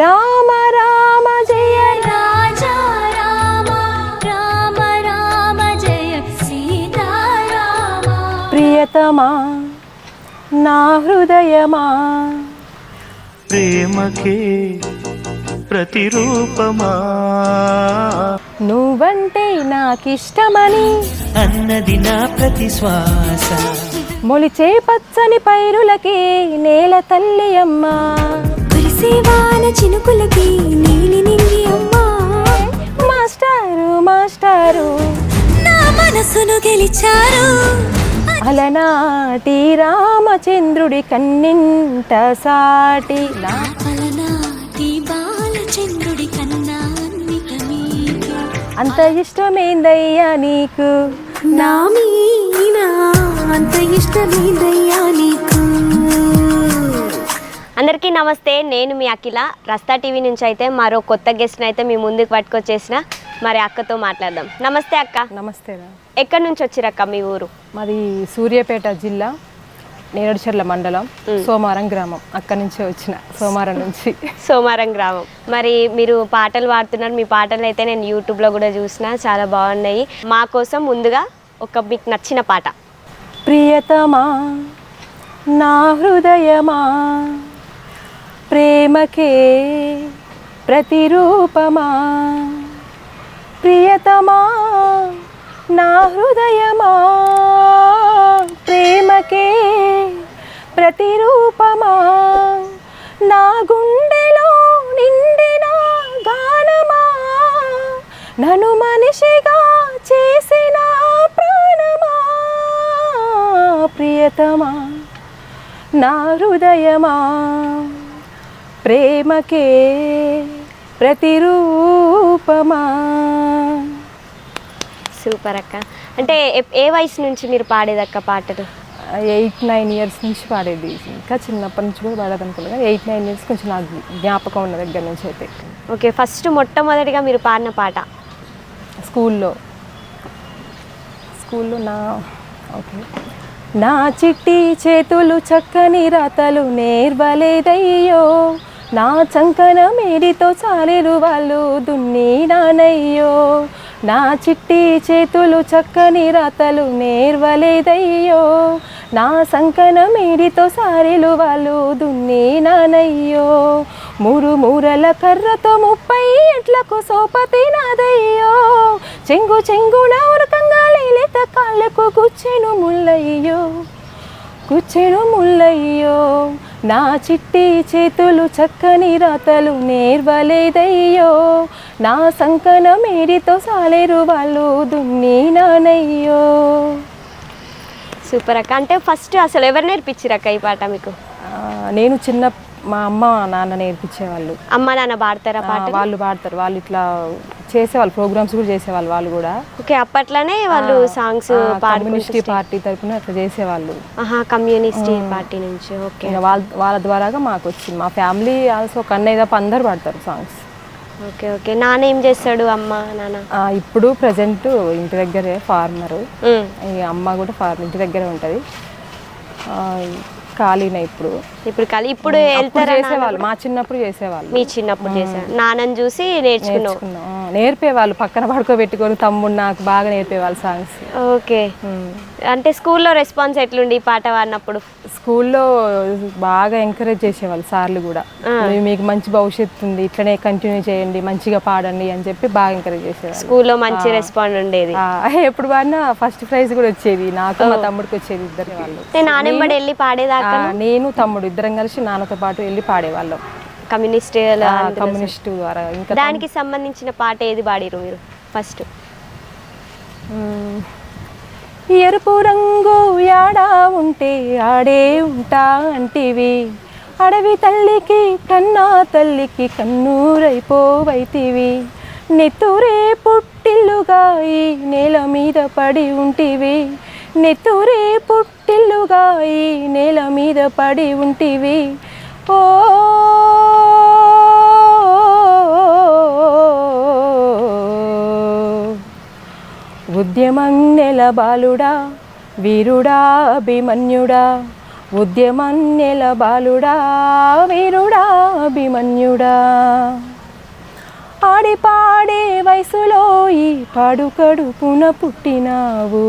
రామ రామ జయ. రాజా రామ రామ రామ జయ. సీతారామ. ప్రియతమా నా హృదయమా. ప్రేమకే ప్రతిరూపమా. నువ్వంటే నాకిష్టమని. అన్నది నా ప్రతి శ్వాస మొలిచే పచ్చని పైరులకి నేల తల్లి అమ్మా. కురిసేవాన చినుకులకి నీలి నింగి అమ్మా. మాస్టారు మాస్టారు. నా మనసును గెలిచారు. అలనాటి రామచంద్రుడి కన్నింట సాటి. అలనాటి బాలచంద్రుడి కన్నా అంత ఇష్టమేందయ్యా నీకు? నా మీనా అంత ఇష్టమేదయ్యా నీకు? అందరికీ నమస్తే నేను మీ అఖిల. రస్తా టీవీ నుంచి అయితే మరో కొత్త గెస్ట్ని అయితే మీ ముందుకు పట్టుకొచ్చేసిన మరి అక్కతో మాట్లాడదాం. నమస్తే అక్క. నమస్తే రా. ఎక్కడి నుంచి వచ్చిరక్క మీ ఊరు? మాది సూర్యాపేట జిల్లా నేరడిచెర్ల మండలం సోమారం గ్రామం. అక్కడి నుంచే వచ్చిన సోమారం నుంచి. సోమారం గ్రామం. మరి మీరు పాటలు పాడుతున్నారు మీ పాటలు అయితే నేను యూట్యూబ్లో కూడా చూసిన చాలా బాగున్నాయి. మా కోసం ముందుగా ఒక మీకు నచ్చిన పాట. ప్రియతమా నా హృదయమా ప్రేమకే ప్రతిరూపమా? ప్రియతమా? నా హృదయమా? ప్రేమకే ప్రతిరూపమా? నా గుండెలో నిండిన గానమా? నన్ను మనిషిగా చేసిన ప్రాణమా? ప్రియతమా నా హృదయమా? ప్రేమకే ప్రతిరూపమా? సూపర్ అక్క. అంటే ఏ వయసు నుంచి మీరు పాడేదక్క పాటలు? ఎయిట్ నైన్ ఇయర్స్ నుంచి పాడేది. ఇంకా చిన్నప్పటి నుంచి కూడా పాడేది అనుకున్నా కానీ ఎయిట్ నైన్ ఇయర్స్ కొంచెం నాకు జ్ఞాపకం ఉన్న దగ్గర నుంచి అయితే. ఓకే ఫస్ట్ మొట్టమొదటిగా మీరు పాడిన పాట? స్కూల్లో. స్కూల్లో నా ఓకే. నా చిట్టి చేతులు చక్కని రాతలు నేర్వలేదయ్యో. నా చంకన మేడితో చాలేరు వాళ్ళు దున్ని నానయ్యో. నా చిట్టి చేతులు చక్కని రాతలు నేర్వలేదయ్యో. నా సంకన మేడితో సారెలు వాళ్ళు దున్ని నానయ్యో. మూరు మూరల కర్రతో ముప్పై ఎట్లకు సోపతి నాదయ్యో. చెంగు చెంగున ఉరకంగా లేత కాళ్ళకు గుచ్చెను ముళ్ళయ్యో. గుచ్చెను ముల్లయ్యో నా చిట్టి చేతులు చక్కని రాతలు నేర్వలేదయ్యో నా సంకన మేడితో సాలేరు వాళ్ళు దున్ని నానయ్యో సూపర్ అక్క. అంటే ఫస్ట్ అసలు ఎవరు నేర్పించిరక్క ఈ పాట మీకు? నేను చిన్న మా అమ్మ నాన్న నేర్పించేవాళ్ళు. అమ్మ నాన్న పాడతారా పాట వాళ్ళు పాడతారు. వాళ్ళు ఇట్లా చేసేవాళ్ళు ప్రోగ్రామ్స్ కూడా చేసేవాళ్ళు వాళ్ళు కూడా. ఓకే అప్పట్లోనే వాళ్ళు సాంగ్స్ కమ్యూనిస్ట్ పార్టీ తరపున అట్లా చేసేవాళ్ళు. ఆహా కమ్యూనిస్ట్ పార్టీ నుంచి ఓకే. వాళ్ళ వాళ్ళ ద్వారాగా మాకు వచ్చింది. మా ఫ్యామిలీ ఆల్సో కన్నయ్య తప్ప అందరు పాడతారు సాంగ్స్. Okay okay. నాన్న ఏం చేస్తాడు అమ్మ నాన్న? ఇప్పుడు ప్రజెంట్ ఇంటి దగ్గరే ఫార్మరు అమ్మ కూడా ఫార్మ్ ఇంటి దగ్గరే ఉంటుంది. ఖాళీనే ఇప్పుడు. ఇప్పుడు కలి ఇప్పుడు వెళ్తారా? చేసేవాళ్ళు మా చిన్నప్పుడు చేసేవాళ్ళు. మీ చిన్నప్పుడు చేశారు నాన్నని చూసి నేర్చుకున్నాం నేర్పేవాళ్ళు పక్కన పడుకోబెట్టుకొని తమ్ముడు నాకు బాగా నేర్పేవాళ్ళు సాంగ్స్ ఓకే. అంటే స్కూల్లో రెస్పాన్స్ ఎట్లుండి ఈ పాట పాడినప్పుడు? స్కూల్లో బాగా ఎంకరేజ్ చేసేవాళ్ళు సార్లు కూడా. "మీ- మీకు మంచి భవిష్యత్తు ఉంది ఇట్లనే కంటిన్యూ చేయండి మంచిగా పాడండి అని చెప్పి బాగా ఎంకరేజ్ చేసేవాళ్ళు. స్కూల్లో మంచి రెస్పాండ్ ఉండేది. ఎప్పుడు పాడినా ఫస్ట్ ప్రైజ్ కూడా వచ్చేది. నాకు మా తమ్ముడికి వచ్చేది ఇద్దరు వాళ్ళు. నేను వెళ్ళి పాడేదాకా? నేను తమ్ముడు ఇద్దరం కలిసి నాన్నతో పాటు వెళ్ళి పాడేవాళ్ళం. కమ్యూనిస్ట్ కమ్యూనిస్టు ద్వారా ఇంకా దానికి సంబంధించిన పాట ఏది పాడిరు మీరు? ఫస్ట్. ఎరుపు రంగు యాడా ఉంటే ఆడే ఉంటా అంటివి. అడవి తల్లికి కన్నా తల్లికి కన్నూరైపోవైతివి. నెత్తురే పుట్టిల్లుగా ఈ నేల మీద పడి ఉంటివి. నెత్తురే పుట్టిల్లుగా ఈ నేల మీద పడి ఉంటివి. ఓ ఉద్యమం నెల బాలుడా వీరుడా అభిమన్యుడా. ఉద్యమన్నెల బాలుడా వీరుడా అభిమన్యుడా. ఆడిపాడే వయసులో ఈ పాడు కడుపున పుట్టినావు.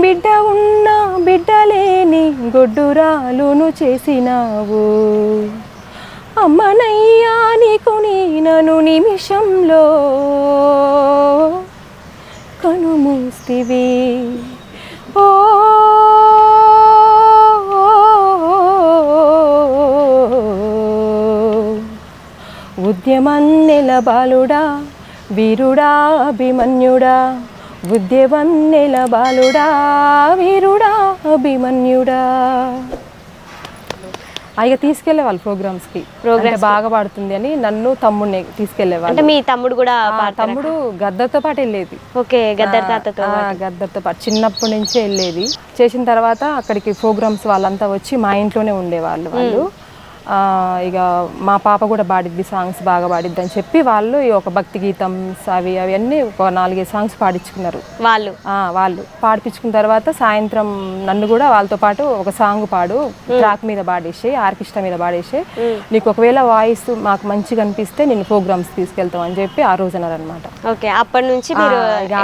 బిడ్డ ఉన్న బిడ్డలేని గొడ్డురాలును చేసినావు. అమ్మనయ్యా నీకు నను నిమిషంలో కనుమూస్తివి ఓ ఉద్యమం బాలుడా వీరుడా అభిమన్యుడా. ఉద్యమం బాలుడా వీరుడా అభిమన్యుడా. ఇక తీసుకెళ్ళేవాళ్ళు ప్రోగ్రామ్స్కి. అంటే బాగా పాడుతుంది అని నన్ను తమ్ముడిని అంటే తీసుకెళ్ళేవాళ్ళు మీ తమ్ముడు కూడా? తమ్ముడు గద్దర్తో పాటు వెళ్ళేది. ఓకే గద్దర్ తాతతో గద్దర్తో పాటు. చిన్నప్పటి నుంచే వెళ్ళేది. చేసిన తర్వాత అక్కడికి ప్రోగ్రామ్స్ వాళ్ళంతా వచ్చి మా ఇంట్లోనే ఉండేవాళ్ళు వాళ్ళు. ఇక మా పాప కూడా పాడిద్ది సాంగ్స్ బాగా పాడిద్ది అని చెప్పి వాళ్ళు ఈ ఒక భక్తి గీతం అవి అవి అన్నీ ఒక నాలుగైదు సాంగ్స్ పాడించుకున్నారు. వాళ్ళు? వాళ్ళు. పాడిపించుకున్న తర్వాత సాయంత్రం నన్ను కూడా వాళ్ళతో పాటు ఒక సాంగ్ పాడు ట్రాక్ మీద పాడేసి ఆర్కెస్ట్రా మీద పాడేసి. నీకు ఒకవేళ వాయిస్ మాకు మంచిగా అనిపిస్తే నేను ప్రోగ్రామ్స్ తీసుకెళ్తాం అని చెప్పి ఆ రోజు అన్నారనమాట ఓకే అప్పటి నుంచి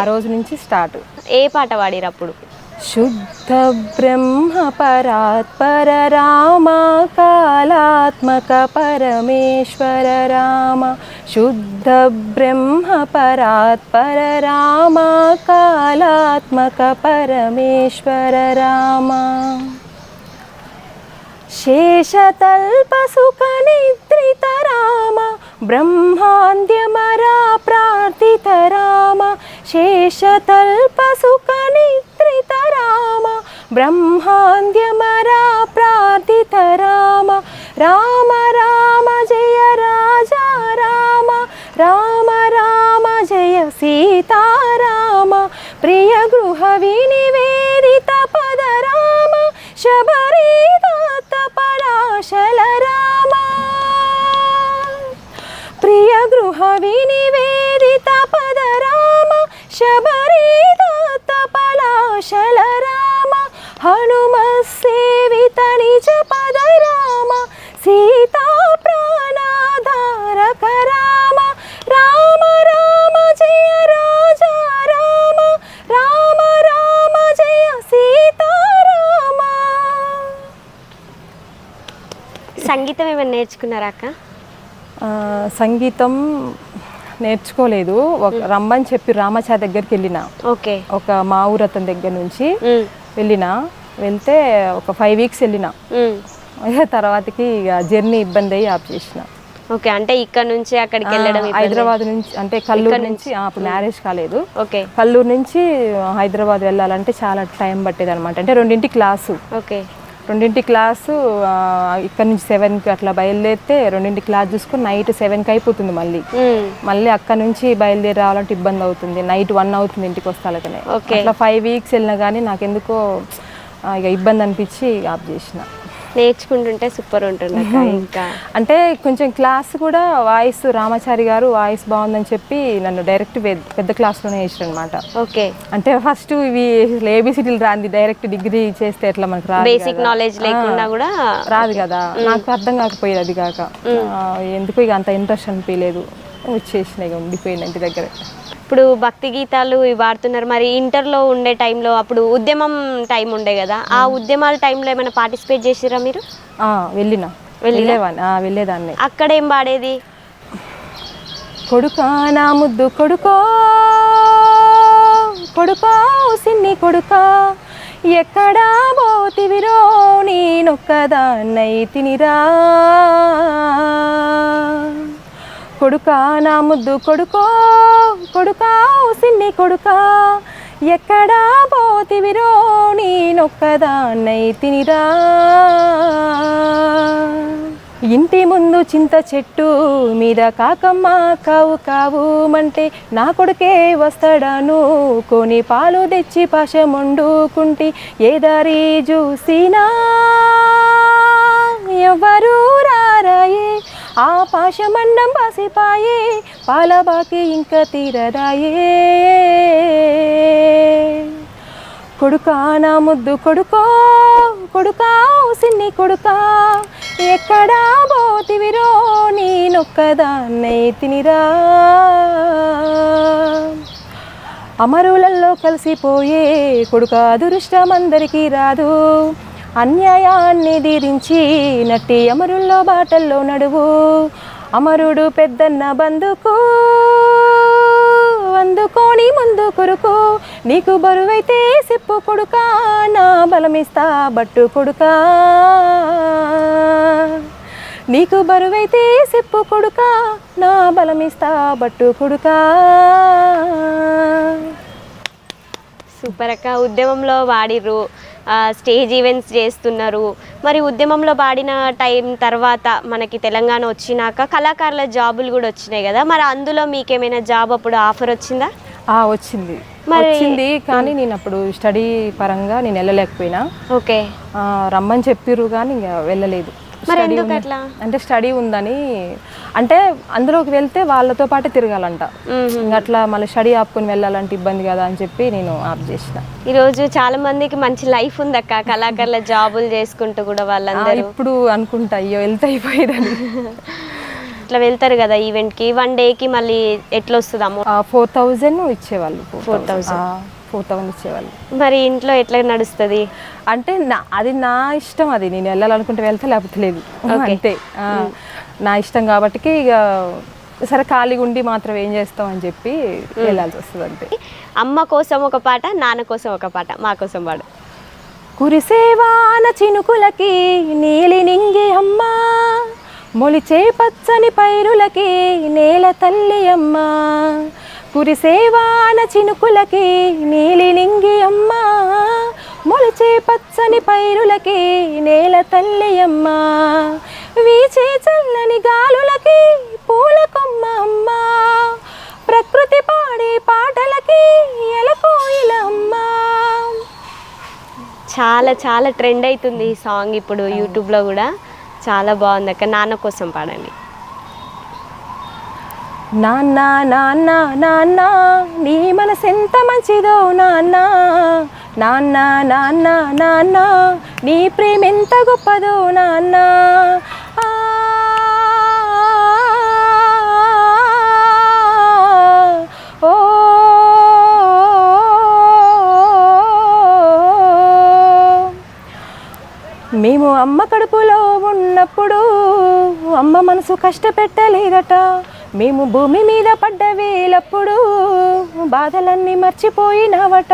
ఆ రోజు నుంచి స్టార్ట్. ఏ పాట పాడిరు అప్పుడు? शुद्धब्रह्मपरात्पररामाकालात्मकपरमेश्वर राम शुद्धब्रह्मपरात्पररामाकालात्मकपरमेश्वर राम शुद्ध ब्रह्म परात् पर राम कालात्मक प्रार्थित राम शेषतल्पशुकनि బ్రహ్మ పరాత్పర రామ కాలాత్మక పరమేశ్వర రామ శేషతల్పసుఖనిద్రిత రామ బ్రహ్మాంద్యమరా ప్రార్థిత రామ. శేషతల్పసుఖనిద్రిత రామ బ్రహ్మాంద్యమరా ప్రార్థిత రామ. రామ రామ జయ రాజా రామ రామ రామ జయ సీతారామ ప్రియ గృహ వినివేదిత పద రామ హనుమ సేవిత నిజ పద రామ సీతా ప్రాణాధారక రామ రామ రామ జయ రాజా రామ రామ రామ జయ సీతారామ సంగీతం ఏమైనా నేర్చుకున్నారా అక్క? ఆ, సంగీతం నేర్చుకోలేదు. ఒక రమ్మని చెప్పి రామాచారి దగ్గరికి వెళ్ళిన. ఓకే. ఒక మా ఊరు అతని దగ్గర నుంచి వెళ్ళిన. వెళ్తే ఒక ఫైవ్ వీక్స్ వెళ్ళిన. తర్వాతకి ఇక జర్నీ ఇబ్బంది అయ్యి ఆప్ చేసిన ఓకే అంటే ఇక్కడ నుంచి అక్కడికి వెళ్ళడం. హైదరాబాద్ నుంచి అంటే కల్లూరు నుంచి. అప్పుడు మ్యారేజ్ కాలేదు. ఓకే. కల్లూరు నుంచి హైదరాబాద్ వెళ్ళాలంటే చాలా టైం పట్టేది అనమాట అంటే రెండింటి క్లాసు ఓకే. రెండింటి క్లాసు ఇక్కడ నుంచి సెవెన్కి అట్లా బయలుదేరితే రెండింటి క్లాస్ చూసుకొని నైట్ సెవెన్కి అయిపోతుంది మళ్ళీ. మళ్ళీ అక్కడ నుంచి బయలుదేరి రావాలంటే ఇబ్బంది అవుతుంది. నైట్ వన్ అవుతుంది ఇంటికి వస్తాలకనే. అట్లా ఫైవ్ వీక్స్ వెళ్ళినా కానీ నాకు ఎందుకో ఆ, ఇక ఇబ్బంది అనిపించి ఆఫ్ చేసిన. నేర్చుకుంటుంటే సూపర్ ఉంటుంది ఇంకా. అంటే కొంచెం క్లాస్ కూడా వాయిస్ రామాచారి గారు వాయిస్ బాగుందని చెప్పి నన్ను డైరెక్ట్ పెద్ద క్లాస్లోనే వేసారు అనమాట ఓకే. అంటే ఫస్ట్ ఇవి ఏబిసిటీలు రాంది డైరెక్ట్ డిగ్రీ చేస్తే ఎట్లా మనకు రాదు బేసిక్. నాలెడ్జ్ లేకుండా కూడా రాదు కదా. నాకు అర్థం కాకపోయేది అది కాక. ఎందుకు ఇక అంత ఇంట్రెస్ట్ అనిపించలేదు వచ్చేసిన ఇక ఉండిపోయింది ఇంటి దగ్గర. ఇప్పుడు భక్తి గీతాలు ఇవి పాడుతున్నారు మరి ఇంటర్లో ఉండే టైంలో అప్పుడు ఉద్యమం టైం ఉండే కదా ఆ ఉద్యమాల టైంలో ఏమైనా పార్టిసిపేట్ చేసిరా మీరు? వెళ్ళిన. వెళ్ళేవాడిని ఆ, వెళ్ళేదాన్ని. అక్కడ ఏం పాడేది? కొడుకా నా ముద్దు కొడుకో కొడుకో సిన్ని కొడుకా ఎక్కడా పోతివిరో నేనొక్కదాన్నై తినిరా. కొడుకా నా ముద్దు కొడుకో కొడుకా సిన్ని కొడుకా. ఎక్కడా పోతివిరో నేనొక్కదాన్నై తినిరా. ఇంటి ముందు చింత చెట్టు మీద కాకమ్మ కావు కావు మంటే నా కొడుకే వస్తాడాను. కొని పాలు తెచ్చి పాశముండుకుంటి ఏ దారి చూసినా ఎవరు రారాయే. ఆ పాశమండం పాల బాకి ఇంకా తీరరాయే. కొడుకా నా ముద్దు కొడుకో కొడుకా సిన్ని కొడుకా. ఎక్కడా పోతివిరో నేనొక్కదాన్నై తినిరా. అమరులల్లో కలిసిపోయే కొడుక అదృష్టం అందరికీ రాదు. అన్యాయాన్ని దీరించి నట్టి అమరుల్లో బాటల్లో నడువు. అమరుడు పెద్దన్న బందుకు అందుకోని ముందు కొరుకు. నీకు బరువైతే సిప్పు కొడుక నా బలమిస్తా బట్టు కొడుకా. నీకు బరువైతే సిప్పు కొడుక నా బలమిస్తా బట్టు కొడుకా. సూపర్ అక్క ఉద్యమంలో వాడిర్రు. స్టేజ్ ఈవెంట్స్ చేస్తున్నారు. మరి ఉద్యమంలో పాడిన టైం తర్వాత మనకి తెలంగాణ వచ్చినాక కళాకారుల జాబులు కూడా వచ్చినాయి కదా. మరి అందులో మీకేమైనా జాబ్ అప్పుడు ఆఫర్ వచ్చిందా? వచ్చింది. మరి- వచ్చింది కానీ నేను అప్పుడు స్టడీ పరంగా నేను వెళ్ళలేకపోయినా. ఓకే. రమ్మని చెప్పిర్రు కానీ ఇంకా వెళ్ళలేదు. అంటే స్టడీ ఉందని. అంటే అందులోకి వెళ్తే వాళ్ళతో పాటే తిరగాలంట. అట్లా మళ్ళీ స్టడీ ఆపుకొని వెళ్ళాలంటే ఇబ్బంది కదా అని చెప్పి నేను ఆప్ చేసిన. ఈరోజు చాలా మందికి మంచి లైఫ్ ఉంది అక్క. కళాకారుల జాబులు చేసుకుంటూ కూడా వాళ్ళందరూ. ఇప్పుడు అనుకుంటా అయ్యో వెళ్తే అయిపోయేదని ఇట్లా వెళ్తారు కదా ఈవెంట్కి వన్ డేకి మళ్ళీ ఎట్లా వస్తుంది ఫోర్ థౌజండ్ ఇచ్చేవాళ్ళు 4,000. ఫోర్ థౌజండ్ ఇచ్చేవాళ్ళు మరి ఇంట్లో ఎట్లా నడుస్తుంది? అంటే నా అది నా ఇష్టం అది. నేను వెళ్ళాలనుకుంటే వెళ్తే లేకపోతే లేదు. అంతే. నా ఇష్టం కాబట్టి ఇక సరే ఖాళీగా ఉండి మాత్రం ఏం చేస్తాం అని చెప్పి వెళ్ళాల్సి వస్తుంది అంతే. అమ్మ కోసం ఒక పాట నాన్న కోసం ఒక పాట మా కోసం పాడు. కురిసేవాన చినుకులకి నీలి నింగి అమ్మ మొలిచే పచ్చని పైరులకి నేల తల్లి అమ్మ. కురిసేవాన చినుకులకి నీలి నింగి అమ్మ. మొలిచే పచ్చని పైరులకి నేల తల్లి అమ్మ. వీచే చల్లని గాలులకి పూల కొమ్మ అమ్మ. ప్రకృతి పాడే పాటలకి ఎలకోయిల అమ్మ. చాలా చాలా ట్రెండ్ అవుతుంది ఈ సాంగ్ ఇప్పుడు యూట్యూబ్లో కూడా. చాలా బాగుంది అక్క. నాన్న కోసం పాడండి. నాన్న నాన్న నాన్న నీ మనసెంత మంచిదో నాన్న. నాన్న నాన్న నాన్న నీ ప్రేమ ఎంత గొప్పదో నాన్న. ఓ మేము అమ్మ కడుపులో ఉన్నప్పుడు అమ్మ మనసు కష్టపెట్టలేదట. మేము భూమి మీద పడ్డ వేలప్పుడు బాధలన్నీ మర్చిపోయినావట.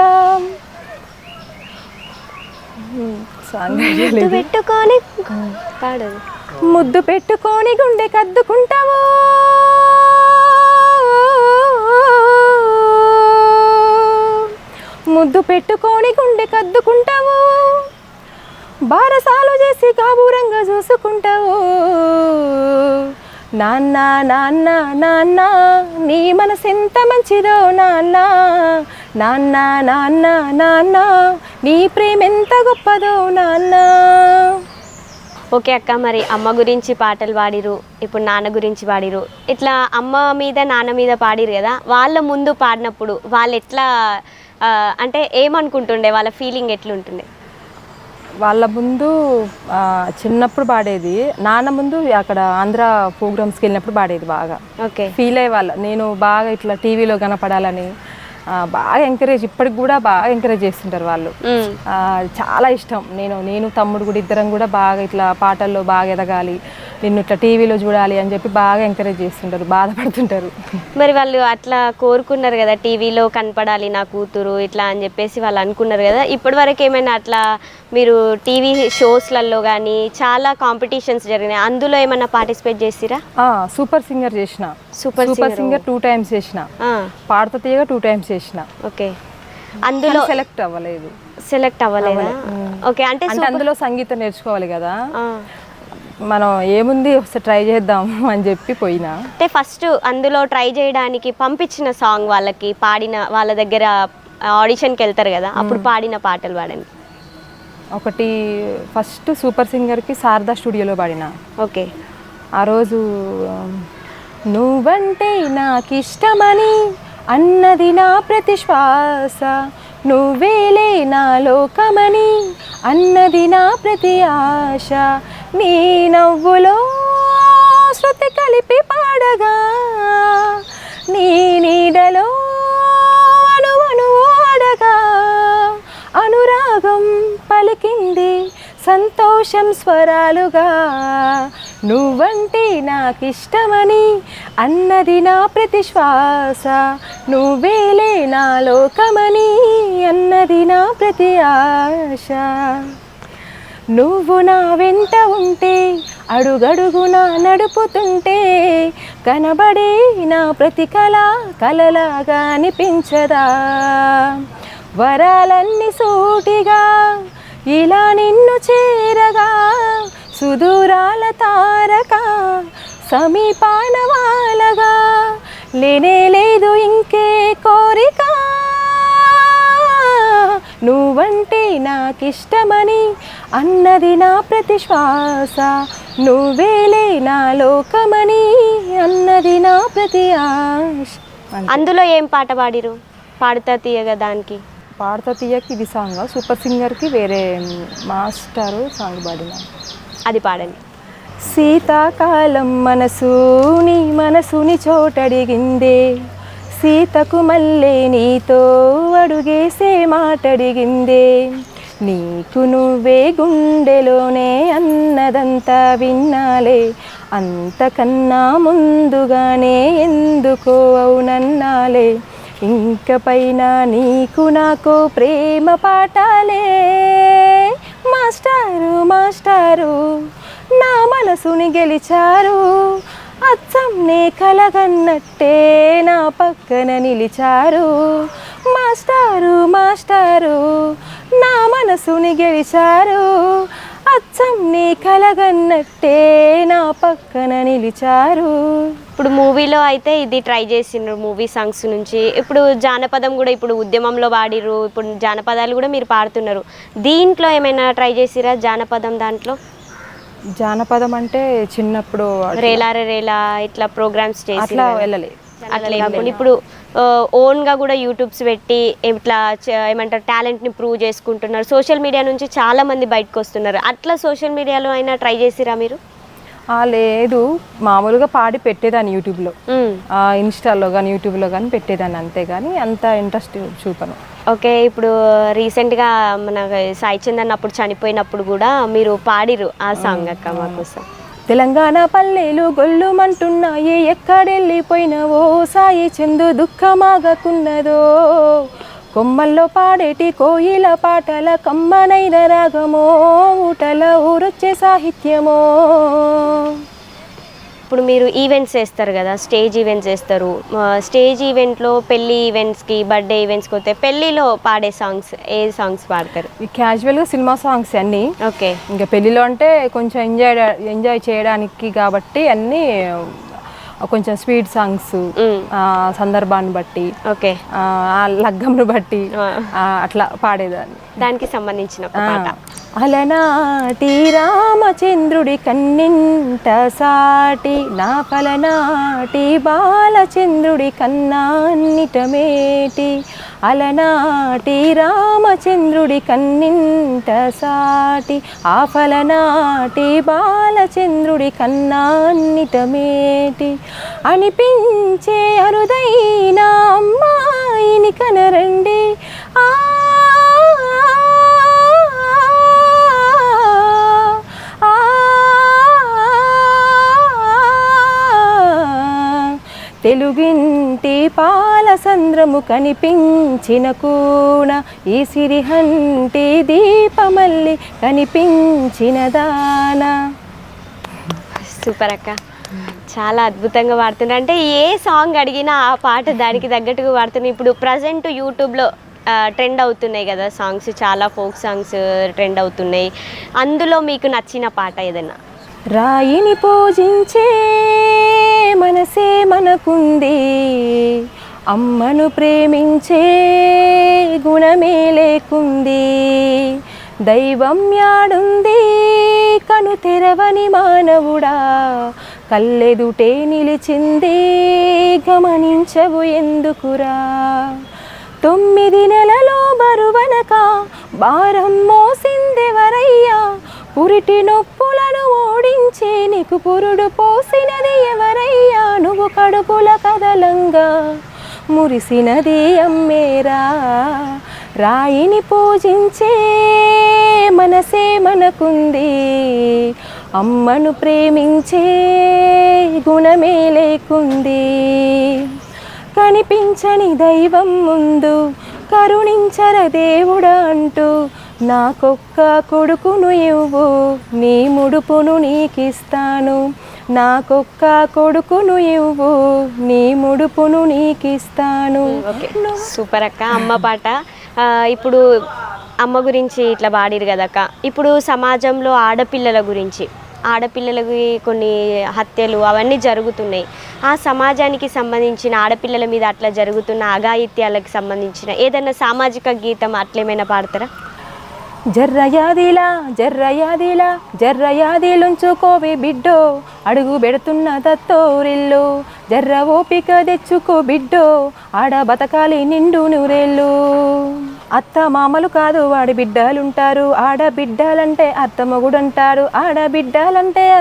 పెట్టుకొని పాడదు. ముద్దు పెట్టుకొని గుండె కద్దుకుంటావు? ముద్దు పెట్టుకొని గుండె కద్దుకుంటావు? నాన్న నాన్న నాన్న నీ మనసెంత మంచిదో నాన్న. నాన్న నాన్న నాన్న నీ ప్రేమ ఎంత గొప్పదో నాన్న. ఓకే అక్క మరి అమ్మ గురించి పాటలు పాడిరు ఇప్పుడు నాన్న గురించి పాడిరు. ఇట్లా అమ్మ మీద నాన్న మీద పాడిరు కదా వాళ్ళ ముందు పాడినప్పుడు వాళ్ళు ఎట్లా అంటే ఏమనుకుంటుండే? వాళ్ళ ఫీలింగ్ ఎట్లుంటుండే? వాళ్ళ ముందు చిన్నప్పుడు పాడేది. నాన్న ముందు అక్కడ ఆంధ్ర ప్రోగ్రామ్స్కి వెళ్ళినప్పుడు పాడేది బాగా. ఓకే. ఫీల్ అయ్యే వాళ్ళ నేను బాగా ఇట్లా టీవీలో కనపడాలని బాగా ఎంకరేజ్ ఇప్పటికి కూడా బాగా ఎంకరేజ్ చేస్తుంటారు వాళ్ళు. చాలా ఇష్టం. నేను నేను తమ్ముడు కూడా ఇద్దరం కూడా బాగా ఇట్లా పాటల్లో బాగా ఎదగాలి నిన్ను ఇట్లా టీవీలో చూడాలి అని చెప్పి బాగా ఎంకరేజ్ చేస్తుంటారు బాధపడుతుంటారు. మరి వాళ్ళు అట్లా కోరుకున్నారు కదా టీవీలో కనపడాలి నా కూతురు ఇట్లా అని చెప్పేసి వాళ్ళు అనుకున్నారు కదా ఇప్పటి వరకు ఏమైనా అట్లా మీరు టీవీ షోస్లలో కానీ చాలా కాంపిటీషన్స్ జరిగినాయి అందులో ఏమైనా పార్టిసిపేట్ చేసిరా? సూపర్ సింగర్ చేసిన. Super super singer. Two times చేసిన. పాడత తీయగా టూ టైమ్స్ చేసిన ఓకే. అందులో సెలెక్ట్ అవ్వలేదు. సెలెక్ట్ అవ్వలేదా? ఓకే. అంటే అందులో సంగీతం నేర్చుకోవాలి కదా. మనం ఏముంది ఒకసారి ట్రై చేద్దాం అని చెప్పి పోయినా. అంటే ఫస్ట్ అందులో ట్రై చేయడానికి పంపించిన సాంగ్ వాళ్ళకి పాడిన వాళ్ళ దగ్గర ఆడిషన్కి వెళ్తారు కదా అప్పుడు పాడిన పాటలు పాడండి. ఒకటి ఫస్ట్ సూపర్ సింగర్కి శారదా స్టూడియోలో పాడిన. ఓకే. ఆ రోజు నువ్వంటే నాకు ఇష్టమని అన్నది నా ప్రతి శ్వాస నువ్వేలే నా లోకమని అన్నది నా ప్రతి ఆశ. నీ నవ్వులో శృతి కలిపి పాడగా. నీ నీడలో అణువణు ఆడగా. అనురాగం పలికింది సంతోషం స్వరాలుగా. నువ్వంటే నాకిష్టమని అన్నది నా ప్రతి శ్వాస నువ్వేలే నా లోకమని అన్నది నా ప్రతి ఆశ. నువ్వు నా వెంట ఉంటే అడుగడుగునా నడుపుతుంటే కనబడే నా ప్రతి కళ కలలాగా అనిపించదా? వరాలన్నీ సూటిగా ఇలా నిన్ను చేరగా సుదూరాల తారక సమీపాన వాలగా లేనే లేదు ఇంకే కోరిక. నువ్వంటే నాకిష్టమని అన్నది నా ప్రతి శ్వాస నువ్వేలే నా లోకమని అన్నది నా ప్రతి ఆశ. అందులో ఏం పాట పాడిరు? పాడుతా తీయగా దానికి. పాడతా తీయకి ఇది సాంగ్. సూపర్ సింగర్కి వేరే మాస్టరు సాంగ్ పాడిన. అది పాడండి. శీతాకాలం మనసు నీ మనసుని చోటడిగిందే. సీతకు మళ్ళీ నీతో అడుగేసే మాటడిగిందే. నీకు నువ్వే గుండెలోనే అన్నదంతా విన్నాలే. అంతకన్నా ముందుగానే ఎందుకో అవునన్నాలే. ఇంక పైన నీకు నాకు ప్రేమ పాఠాలే. మాస్టారు మాస్టారు నా మనసుని గెలిచారు. అచ్చం నే కలగన్నట్టే నా పక్కన నిలిచారు. మాస్టారు మాస్టారు నా మనసుని గెలిచారు. అచ్చం నీ కలగన్నట్టే నా పక్కన నిలిచారు. ఇప్పుడు మూవీలో అయితే ఇది ట్రై చేసిండ్రు మూవీ సాంగ్స్ నుంచి. ఇప్పుడు జానపదం కూడా ఇప్పుడు ఉద్యమంలో పాడిర్రు ఇప్పుడు జానపదాలు కూడా మీరు పాడుతున్నారు. దీంట్లో ఏమైనా ట్రై చేసిరా జానపదం దాంట్లో? జానపదం అంటే చిన్నప్పుడు రేలారే రేలా ఇట్లా ప్రోగ్రామ్స్ చేసి అట్లా వెళ్ళలే. అట్లా ఇప్పుడు ఓన్గా కూడా యూట్యూబ్స్ పెట్టి ఇట్లా ఏమంటారు టాలెంట్ని ప్రూవ్ చేసుకుంటున్నారు. సోషల్ మీడియా నుంచి చాలా మంది బయటకు వస్తున్నారు. అట్లా సోషల్ మీడియాలో అయినా ట్రై చేసిరా మీరు? లేదు. మామూలుగా పాడి పెట్టేదాన్ని యూట్యూబ్లో ఇన్స్టాలో కానీ యూట్యూబ్లో కానీ పెట్టేదాన్ని అంతే కానీ అంత ఇంట్రెస్ట్ చూపను. ఓకే ఇప్పుడు రీసెంట్గా మన సాయి చందన్ అప్పుడు చనిపోయినప్పుడు కూడా మీరు పాడిరు ఆ సాంగ్ అక్క మా కోసం తెలంగాణ పల్లెలు గొల్లుమంటున్నాయి ఎక్కడెళ్ళిపోయినవో సాయి చందు దుఃఖమాగకున్నదో. కొమ్మల్లో పాడేటి కోయిల పాటల కమ్మనైన రాగమో ఊటల ఊరొచ్చే సాహిత్యమో. ఇప్పుడు మీరు ఈవెంట్స్ చేస్తారు కదా స్టేజ్ ఈవెంట్స్ చేస్తారు. స్టేజ్ ఈవెంట్లో పెళ్ళి ఈవెంట్స్కి బర్త్డే ఈవెంట్స్కి వస్తే పెళ్ళిలో పాడే సాంగ్స్ ఏ సాంగ్స్ పాడతారు? క్యాజువల్గా సినిమా సాంగ్స్ అన్నీ. ఓకే. ఇంకా పెళ్ళిలో అంటే కొంచెం ఎంజాయ్ ఎంజాయ్ చేయడానికి కాబట్టి అన్నీ కొంచెం స్వీట్ సాంగ్స్. సందర్భాన్ని బట్టి ఓకే. ఆ లగ్గంను బట్టి అట్లా పాడేదాన్ని. దానికి సంబంధించిన పాట. అలనాటి రామచంద్రుడి కన్నింట సాటి నా పలనాటి బాలచంద్రుడి కన్నాన్నిటమేటి అలనాటి రామచంద్రుడి కన్నింట సాటి ఆ ఫలనాటి బాలచంద్రుడి కన్నాన్నితమేటి అనిపించే అరుదైన అమ్మాయిని కనరండి. ఆ, తెలుగింటి పాలసంద్రము కనిపించిన కూన ఈ సిరిహంటి దీపమల్లి కనిపించిన దానా. సూపర్ అక్క. చాలా అద్భుతంగా పాడుతున్నారు అంటే ఏ సాంగ్ అడిగినా ఆ పాట దానికి తగ్గట్టుగా పాడుతున్నాయి ఇప్పుడు ప్రజెంట్ యూట్యూబ్లో ట్రెండ్ అవుతున్నాయి కదా సాంగ్స్. చాలా ఫోక్ సాంగ్స్ ట్రెండ్ అవుతున్నాయి. అందులో మీకు నచ్చిన పాట ఏదైనా? రాయిని పూజించే మనసే మనకుంది. అమ్మను ప్రేమించే గుణమే లేకుంది. దైవం యాడుంది కను తెరవని మానవుడా. కల్లెదుటే నిలిచింది గమనించవు ఎందుకురా. తొమ్మిది నెలలో బరువనక భారం మోసిందెవరయ్యా? పురిటి నొప్పులను ఓడించి నీకు పురుడు పోసినది ఎవరయ్యా? నువ్వు కడుపుల కదలంగా మురిసినది అమ్మేరా. రాయిని పూజించే మనసే మనకుంది. అమ్మను ప్రేమించే గుణమే లేకుంది. కనిపించని దైవం ముందు కరుణించర దేవుడా అంటూ నాకొక్క కొడుకును ఇవ్వు నీ ముడుపును నీకిస్తాను. నాకొక్క కొడుకును ఇవ్వు నీ ముడుపును నీకిస్తాను. ఓకే సూపర్ అక్క అమ్మ పాట. ఇప్పుడు అమ్మ గురించి ఇట్లా పాడిరు కదక్క ఇప్పుడు సమాజంలో ఆడపిల్లల గురించి ఆడపిల్లలకి కొన్ని హత్యలు అవన్నీ జరుగుతున్నాయి. ఆ సమాజానికి సంబంధించిన ఆడపిల్లల మీద అట్లా జరుగుతున్న అఘాయిత్యాలకు సంబంధించిన ఏదైనా సామాజిక గీతం అట్లేమైనా పాడతారా? జర్రయాదిలా జర్రయాదిలా జర్రయాదిలుంచుకోవే బిడ్డో అడుగు పెడుతున్న దత్తోరిల్లు జర్ర ఓపిక తెచ్చుకో బిడ్డో ఆడ బతకాలి నిండు నూరేళ్ళు. అత్త మామలు కాదు వాడి బిడ్డలుంటారు ఆడబిడ్డాలంటే అత్త మొగుడంటారు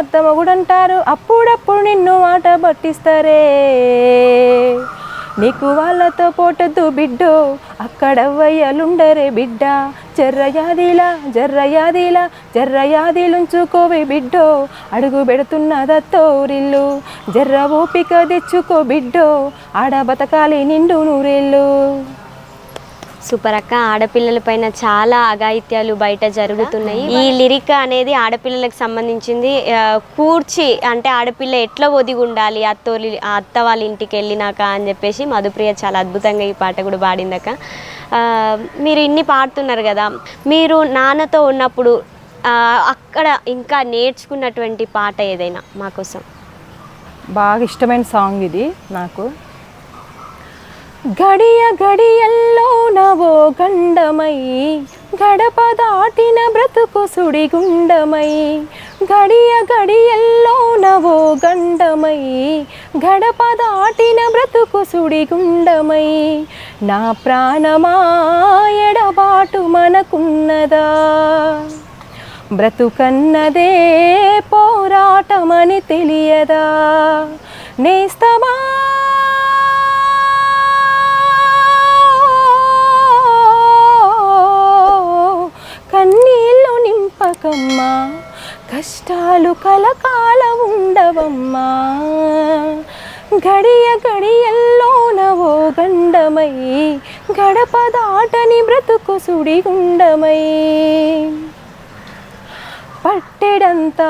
అత్త మొగుడంటారు అప్పుడప్పుడు నిన్ను ఆట పట్టిస్తారే. నీకు వాళ్ళతో పోటద్దు బిడ్డో అక్కడ వయ్యలుండరే బిడ్డ. జర్రయాదిలా జర్రయాదిలా జర్రయాదిలుంచుకోవే బిడ్డో. అడుగు పెడుతున్న దత్తోరిల్లు జర్ర ఓపిక తెచ్చుకో బిడ్డో. ఆడ బతకాలి నిండు నూరేళ్ళు. సూపర్ అక్క. ఆడపిల్లల పైన చాలా అఘాయిత్యాలు బయట జరుగుతున్నాయి. ఈ లిరిక్ అనేది ఆడపిల్లలకు సంబంధించింది. కూర్చి అంటే ఆడపిల్ల ఎట్లా ఒదిగి ఉండాలి అత్తోలి అత్త వాళ్ళ ఇంటికి వెళ్ళినాక అని చెప్పేసి మధుప్రియ చాలా అద్భుతంగా ఈ పాట కూడా పాడిందక్క ఆ, మీరు ఇన్ని పాడుతున్నారు కదా. మీరు నాన్నతో ఉన్నప్పుడు అక్కడ ఇంకా నేర్చుకున్నటువంటి పాట ఏదైనా మా కోసం? బాగా ఇష్టమైన సాంగ్ ఇది నాకు. గడియ గడియల్లో నవో గండమై గడప దాటిన బ్రతుకు సుడిగుండమై గడియ గడియల్లో నవో గండమై గడప దాటిన బ్రతుకు సుడిగుండమై నా ప్రాణమా ఎడబాటు మనకున్నదా? బ్రతుకన్నదే పోరాటమని తెలియదా? నేస్తమా కలకమ్మా కష్టాలు కలకాల ఉండవమ్మా గడియ గడియల్లోన ఓ గండమై గడప దాటని బ్రతుకు సుడిగుండమై. పట్టెడంతా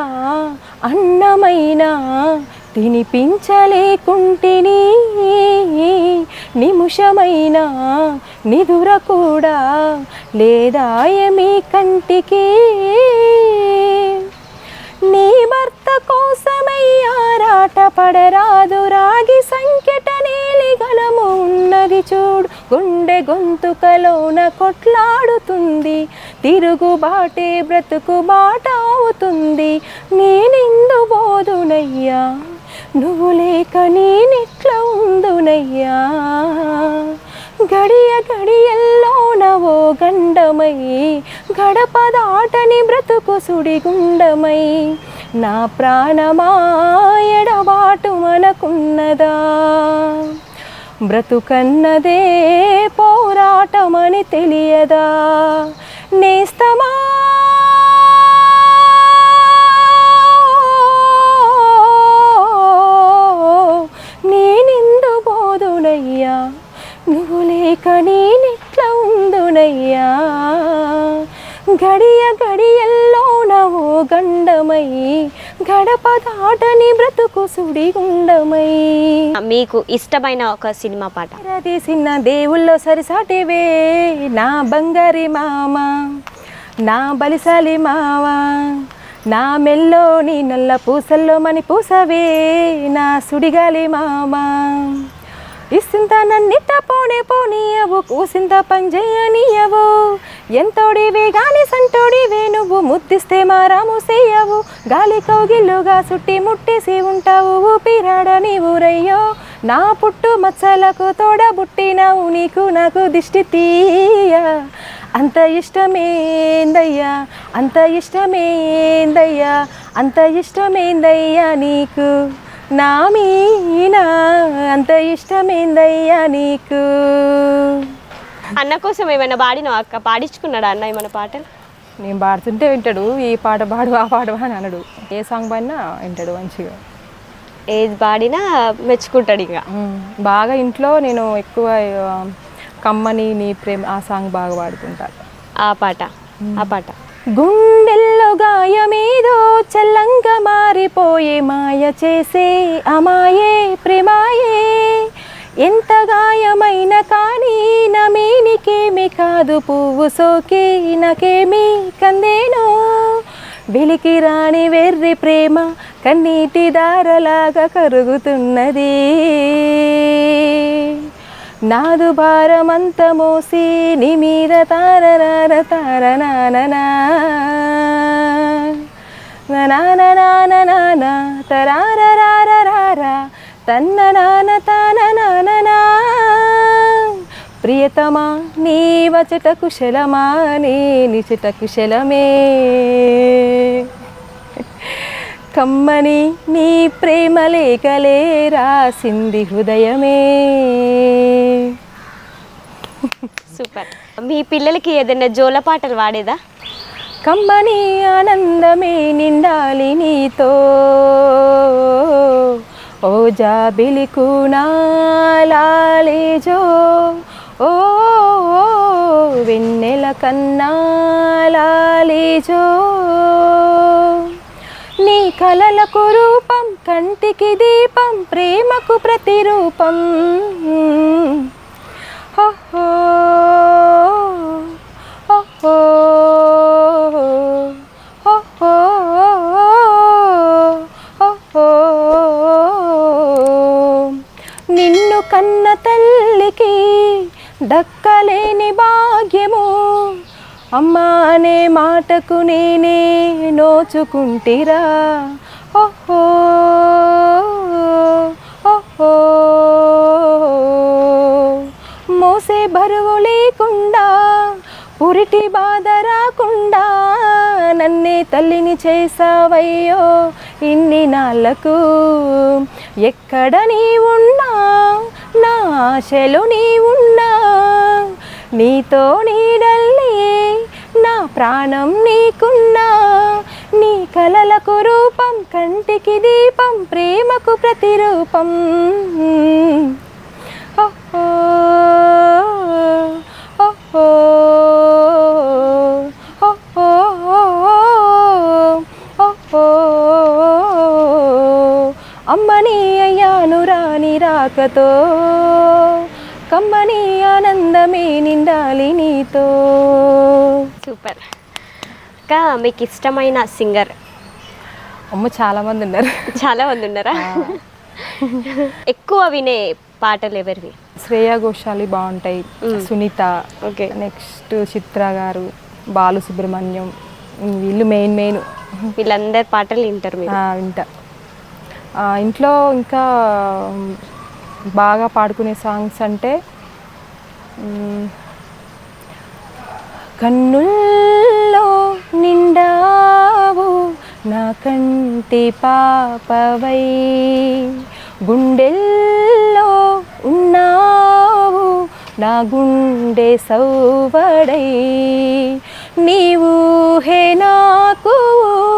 అన్నమైన తినిపించలేకుంటిని నిముషమైనా నిదుర కూడా లేదాయ మీ కంటికి. నీ భర్త కోసమై ఆరాట పడరాదు రాగి సంకెట నీలిగలము ఉన్నది చూడు. గుండె గొంతుకలోన కొట్లాడుతుంది తిరుగుబాటే బ్రతుకు బాట అవుతుంది. నేనిందు బోధునయ్యా? నువ్వు లేక నేనెట్లా ఉందునయ్యా? గడియ గడియల్లోనవో గండమై గడప దాటని బ్రతుకు సుడిగుండమై నా ప్రాణమా ఎడబాటు మనకున్నదా? బ్రతుకన్నదే పోరాటమని తెలియదా? నేస్తమా లేక నేనెట్లా ఉందునయ్యా గడియ గడియల్లో నవో గండమై గడప దాటని బ్రతుకు సుడిగుండమై. మీకు ఇష్టమైన ఒక సినిమా పాట. తీసిన దేవుల్లో సరిసాటివే నా బంగారి మామ నా బలిసాలి మావ నా మెల్లోని నల్ల పూసల్లో మని పూసవే నా సుడిగాలి మామ. ఇస్తుంత నన్నిత పోనే పోనీయవు కూసింత పంజేయనీయవు ఎంతోడివే గాలి సంటోడివే నువ్వు ముద్దిస్తే మారాము సేయవు. గాలి కౌగిల్లుగా సుట్టి ముట్టేసి ఉంటావు ఊపిరాడని ఊరయ్యో నా పుట్టు మచ్చలకు తోడబుట్టినవు నీకు నాకు దిష్టి తీయ. అంత ఇష్టమేందయ్యా అంత ఇష్టమేందయ్యా అంత ఇష్టమేందయ్యా నీకు. నా మీనా అంత ఇష్టమేందయ్యా నీకు? అన్న కోసం ఏమైనా పాడినావా అక్క? పాడించుకున్నాడా అన్న ఏమైనా పాటలు? నేను పాడుతుంటే వింటాడు ఈ పాట పాడు ఆ పాడు అని అనడు. ఏ సాంగ్ పాడినా వింటాడు మంచిగా. ఏది పాడినా మెచ్చుకుంటాడు ఇంకా. బాగా ఇంట్లో నేను ఎక్కువ కమ్మని నీ ప్రేమ ఆ సాంగ్ బాగా పాడుతుంటా. ఆ పాట ఆ పాట. గుండెల్లో గాయమేదో చల్లంగా మారిపోయే మాయ చేసే అమాయే ప్రేమాయే. ఎంత గాయమైన కానీ నమేనికేమి కాదు పువ్వు సోకి నాకేమి కందేనో. వెలికి రాని వెర్రి ప్రేమ కన్నీటి దారలాగా కరుగుతున్నది. నాదు భారమంత మోసి నీ మీద తారరార తారనాననా నాననాననానా తరారరారరారా తన్న నాన తాన నాననా ప్రియతమా నీ వచట కుశలమా నీ నిచట కుశలమే. కమ్మని నీ ప్రేమ లేఖలే రాసింది హృదయమే. సూపర్. మీ పిల్లలకి ఏదైనా జోల పాటలు పాడేదా కమ్మని ఆనందమే నిండాలి నీతో. ఓ జాబిలి కూనాలేజో ఓ వెన్నెల కన్నాలేజో నీ కలలకు రూపం కంటికి దీపం ప్రేమకు ప్రతిరూపం. హో హో హో హో నిన్ను కన్న తల్లికి దక్కలేని భాగ్యము. అమ్మా అనే మాటకు నేనే నోచుకుంటిరా. ఓహో ఓహో. మోసే బరువు లేకుండా పురిటి బాధ రాకుండా నన్నే తల్లిని చేసావయ్యో ఇన్ని నాళ్ళకు. ఎక్కడ నీ ఉన్నా నా ఆశలు నీ ఉన్నా నీతో నీడల్లే నా ప్రాణం నీకున్నా. నీ కలలకు రూపం కంటికి దీపం ప్రేమకు ప్రతిరూపం. ఓహో ఓహో ఓహో ఓహో అమ్మని అయ్యాను రాని రాకతో. కమ్మని ఆనందమే నిండాలి నీతో. సూపర్. అక్క మీకు ఇష్టమైన సింగర్? అమ్మ చాలా మంది ఉన్నారు. చాలా మంది ఉన్నారా ఎక్కువ వినే పాటలు ఎవరివి? శ్రేయా ఘోషాలి బాగుంటాయి. సునీత ఓకే. నెక్స్ట్ చిత్ర గారు బాలు సుబ్రహ్మణ్యం వీళ్ళు మెయిన్ మెయిన్. వీళ్ళందరి పాటలు వింటారు మీరు. వింటా. ఇంట్లో ఇంకా బాగా పాడుకునే సాంగ్స్ అంటే కన్నుల్లో నిండావు నా కంటి పాపవై గుండెల్లో ఉన్నావు నా గుండె సౌవడై. నీవు హే నాకు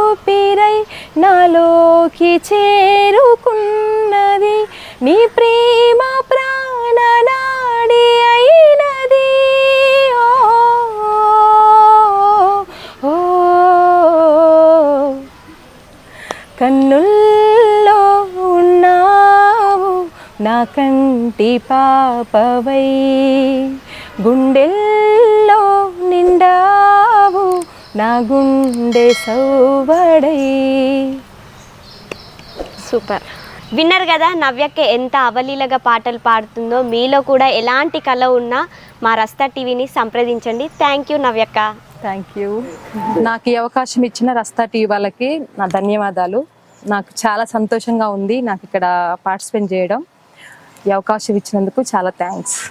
ఊపిరై నాలోకి చేరుకున్నది నీ ప్రేమ ప్రాణనాడి అయినది. ఓ, కన్నుల్లో ఉన్నావు నా కంటి పాపవై. గుండెల్లో నిండావు నా గుండె సౌబడై సూపర్. విన్నారు కదా నవ్యక్క ఎంత అవలీలగా పాటలు పాడుతుందో మీలో కూడా ఎలాంటి కళ ఉన్నా మా రస్తా టీవీని సంప్రదించండి. థ్యాంక్ యూ నవ్యక్క. థ్యాంక్ యూ నాకు ఈ అవకాశం ఇచ్చిన రస్తా టీవీ వాళ్ళకి నా ధన్యవాదాలు. నాకు చాలా సంతోషంగా ఉంది నాకు ఇక్కడ పార్టిసిపేట్ చేయడం. ఈ అవకాశం ఇచ్చినందుకు చాలా థ్యాంక్స్